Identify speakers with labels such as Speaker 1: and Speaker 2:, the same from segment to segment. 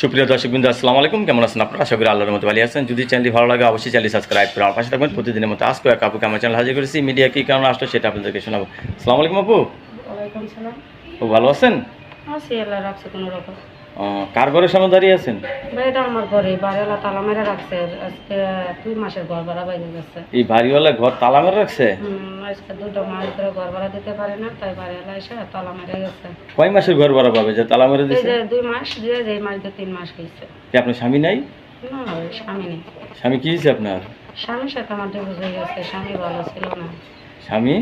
Speaker 1: সুপ্রিয় দর্শক বিন্দু আসসালামু আলাইকুম। কেমন আছেন আপনারা? আশা করি আল্লাহর মতো ভালো আছেন। যদি চ্যানেলটি ভালো লাগে অবশ্যই চ্যানেল সাবস্ক্রাইব করে আমার পাশে থাকবেন। প্রতিদিনের মতো আজকে এক আপুকে আমার চ্যানেল হাজির করেছি। মিডিয়া কী কারণে আসলো সেটা আপনাদেরকে শোনাবো। আসসালামু আলাইকুম আপু। খুব ভালো আছেন?
Speaker 2: আছি আল্লাহ রাখছে কোনো রকম।
Speaker 1: ও, কার ঘরের সামনে দাঁড়িয়ে আছেন?
Speaker 2: বাড়িটা আমার ঘরে বাড়িওয়ালা তালা মেরে রাখছে। আজকে দুই মাসের ঘর ভাড়া বাইরে গেছে।
Speaker 1: এই বাড়িওয়ালা ঘর তালা মেরে রাখছে?
Speaker 2: আজকে দুটো মাস ধরে ঘর ভাড়া দিতে পারে না তাই বাড়িওয়ালা এসে তালা মেরে গেছে।
Speaker 1: কয় মাসের ঘর ভাড়া পাবে যে তালা মেরে
Speaker 2: যে দুই মাস দিয়ে যে মাস দিয়ে তিন মাস হয়েছে
Speaker 1: কি আপনার স্বামী নাই?
Speaker 2: না স্বামী নেই।
Speaker 1: স্বামী কি হয়েছে আপনার?
Speaker 2: স্বামীর সাথে আমার ডিভোর্স হয়ে গেছে স্বামী ভালো ছিল না।
Speaker 1: স্বামী?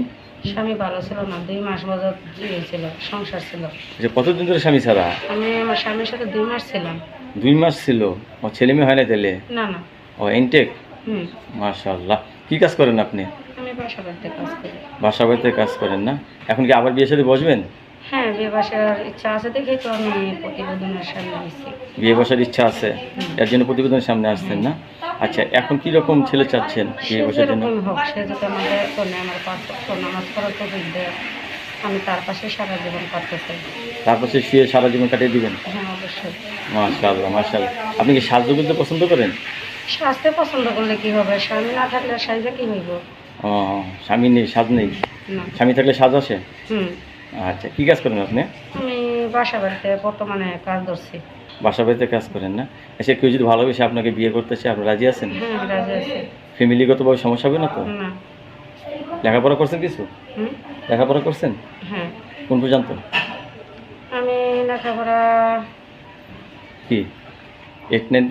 Speaker 2: স্বামী ভালো ছিল না দুই মাস বছর ইয়ে ছিল সংসার ছিল।
Speaker 1: যে কতদিন ধরে স্বামী ছাড়া?
Speaker 2: আমি আমার স্বামীর সাথে দুই মাস ছিলাম।
Speaker 1: দুই মাস ছিল? ও ছেলে মেয়ে হয় না তাহলে?
Speaker 2: না না।
Speaker 1: ও এনটেক
Speaker 2: হুম।
Speaker 1: মাশাআল্লাহ। কি কাজ করেন আপনি?
Speaker 2: আমি বাসা বাড়িতে কাজ করি।
Speaker 1: বাসা বাড়িতে কাজ করেন না? এখন কি আবার বিয়ে সাথে বসবেন?
Speaker 2: হ্যাঁ বিয়ে বাসার ইচ্ছা আছে দেখেই তো আমি প্রতিবেদনের সামনে এসেছি
Speaker 1: বিয়ে বসার ইচ্ছা আছে? এর জন্য প্রতিবেদনের সামনে আসছেন না? আচ্ছা এখন কি রকম ছেলে চাচ্ছেন বিয়ে বসার জন্য?
Speaker 2: হোক সে যদি আমার দায়িত্ব আমার পাঁচ নামাজ পড়ার তো দেয় আমি তার পাশে সারা জীবন কাটতে চাই।
Speaker 1: তারপর সে শুয়ে সারা জীবন কাটিয়ে দিবেন?
Speaker 2: হ্যাঁ অবশ্যই।
Speaker 1: আপনি কি করতে পছন্দ করেন?
Speaker 2: স্বাস্থ্য পছন্দ করলে কি হবে? স্বামী না থাকলে সাইজে কি হইব?
Speaker 1: ও স্বামী নেই সাজ নেই? স্বামী থাকলে সাজ আসে?
Speaker 2: হুম।
Speaker 1: আচ্ছা কি কাজ করেন আপনি?
Speaker 2: আমি বাসা বাড়িতে বর্তমানে কাজ ধরছি
Speaker 1: বাসা বাড়িতে কাজ করেন না? এসে কেউ যদি ভালোবেসে আপনাকে বিয়ে করতে চায় আপনি রাজি আছেন?
Speaker 2: হ্যাঁ রাজি আছি।
Speaker 1: ফ্যামিলিগতভাবে সমস্যা হবে না তো?
Speaker 2: না।
Speaker 1: লেখাপড়া করছেন কিছু?
Speaker 2: হুম?
Speaker 1: লেখাপড়া করছেন?
Speaker 2: হ্যাঁ।
Speaker 1: কোন পর্যন্ত?
Speaker 2: আমি লেখাপড়া
Speaker 1: কি? এইট নাইন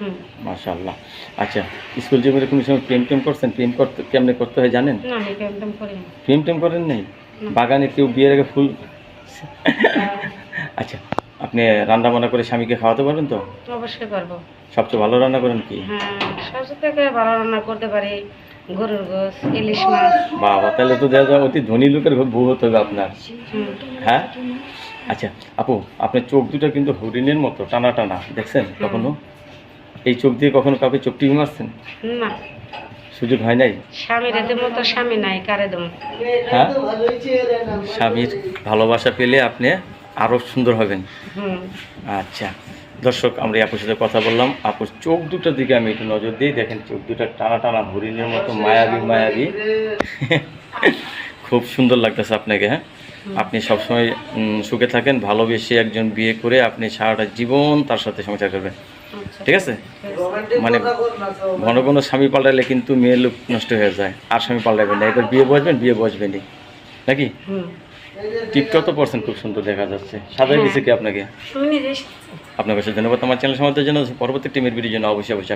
Speaker 2: হুম।
Speaker 1: মাশাল্লাহ আচ্ছা স্কুল জীবনে কোনো সময় প্রেম টেম করছেন? প্রেম করতে কেমনে করতে হয় জানেন?
Speaker 2: না আমি প্রেম টেম করি
Speaker 1: প্রেম টেম করেন নাই? বাগানে কেউ বিয়ের আগে ফুল আচ্ছা আপনি রান্না বান্না করে স্বামীকে খাওয়াতে পারেন তো?
Speaker 2: অবশ্যই পারব।
Speaker 1: সবচেয়ে ভালো রান্না করেন কি?
Speaker 2: হ্যাঁ সবচেয়ে থেকে ভালো রান্না করতে পারি গরুর গোস ইলিশ মাছ।
Speaker 1: বাবা তাহলে তো দেখা যায় অতি ধনী লোকের বউ হতে হবে আপনার। হ্যাঁ? আচ্ছা আপু আপনার চোখ দুটো কিন্তু হরিণের মতো টানা টানা দেখছেন কখনো? এই চোখ দিয়ে কখনো কাউকে চোখ টিভি মারছেন?
Speaker 2: না।
Speaker 1: সুযোগ হয় নাই?
Speaker 2: স্বামীর দেবো তো স্বামী নাই কারে দেবো?
Speaker 1: হ্যাঁ? স্বামীর ভালোবাসা পেলে আপনি আরও সুন্দর হবেন। আচ্ছা দর্শক আমরা আপুর সাথে কথা বললাম। আপুর চোখ দুটোর দিকে আমি একটু নজর দিই। দেখেন চোখ দুটো টানা টানা হরিণের মতো মায়াবী মায়াবি। খুব সুন্দর লাগতেছে আপনাকে হ্যাঁ? আপনি সবসময় সুখে থাকেন ভালোবেসে একজন বিয়ে করে আপনি সারাটা জীবন তার সাথে সংসার করবেন।
Speaker 2: আচ্ছা।
Speaker 1: ঠিক আছে? মানে ঘন ঘন স্বামী পাল্টালে কিন্তু মেয়ে লোক নষ্ট হয়ে যায়। আর স্বামী পাল্টাবেন না। এবার বিয়ে বসবেন বিয়ে বসবেনই। নাকি?
Speaker 2: হুম।
Speaker 1: তো পড়ছেন খুব সুন্দর দেখা যাচ্ছে। সাজাই দিয়েছে কি আপনাকে? আপনার কাছে ধন্যবাদ। আমার চ্যানেল সমাজের জন্য পরবর্তী টিমের ভিডিওর জন্য অবশ্যই অবশ্যই